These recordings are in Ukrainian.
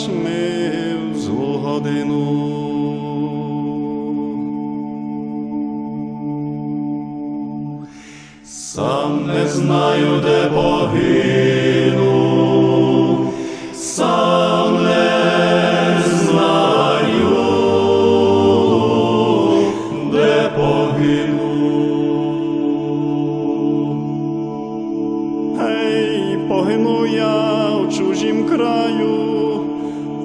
залаєш ми в злу годину. Сам не знаю, де погину, сам не знаю, де погину. Ей, погину я в чужім краю,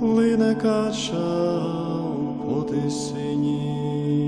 Плине кача поти тисині.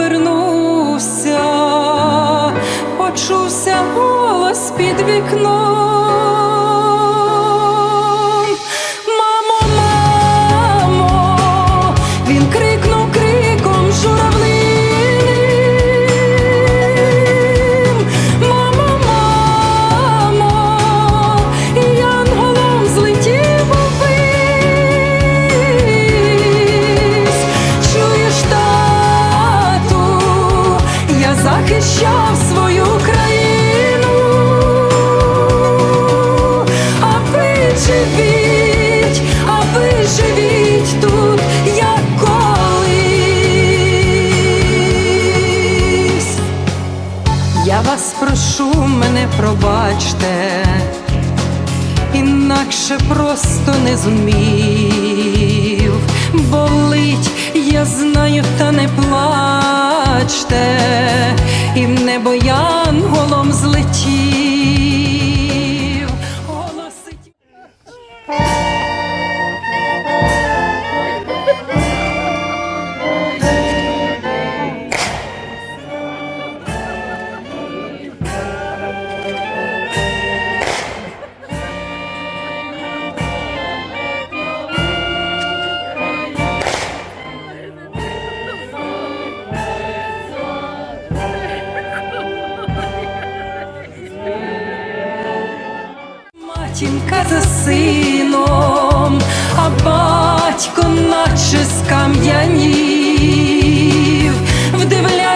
сином обернувся, почувся голос під вікном. Живіть тут, як колись. Я вас прошу, мене пробачте, інакше просто не зумів. Болить, я знаю, та не плачте, і в небо янголом злетів. Голосить Матінка за сином, а батько наче скам'янів, вдивляється